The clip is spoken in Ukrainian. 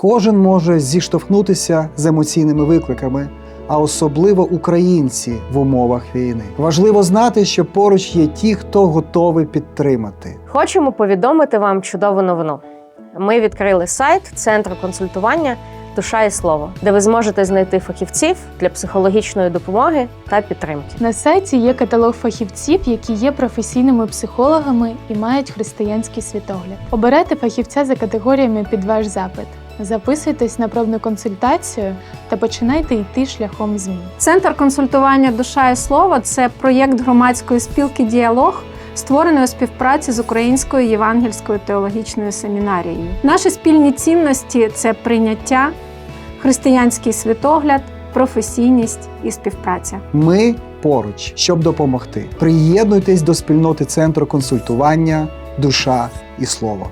Кожен може зіштовхнутися з емоційними викликами, а особливо українці в умовах війни. Важливо знати, що поруч є ті, хто готовий підтримати. Хочемо повідомити вам чудову новину. Ми відкрили сайт Центру консультування Душа і слово, де ви зможете знайти фахівців для психологічної допомоги та підтримки. На сайті є каталог фахівців, які є професійними психологами і мають християнський світогляд. Оберете фахівця за категоріями під ваш запит. Записуйтесь на пробну консультацію та починайте йти шляхом змін. Центр консультування Душа і слово це проєкт громадської спілки Діалог. Створений у співпраці з Українською євангельською теологічною семінарією. Наші спільні цінності це прийняття, християнський світогляд, професійність і співпраця. Ми поруч, щоб допомогти. Приєднуйтесь до спільноти центру консультування, душа і слово.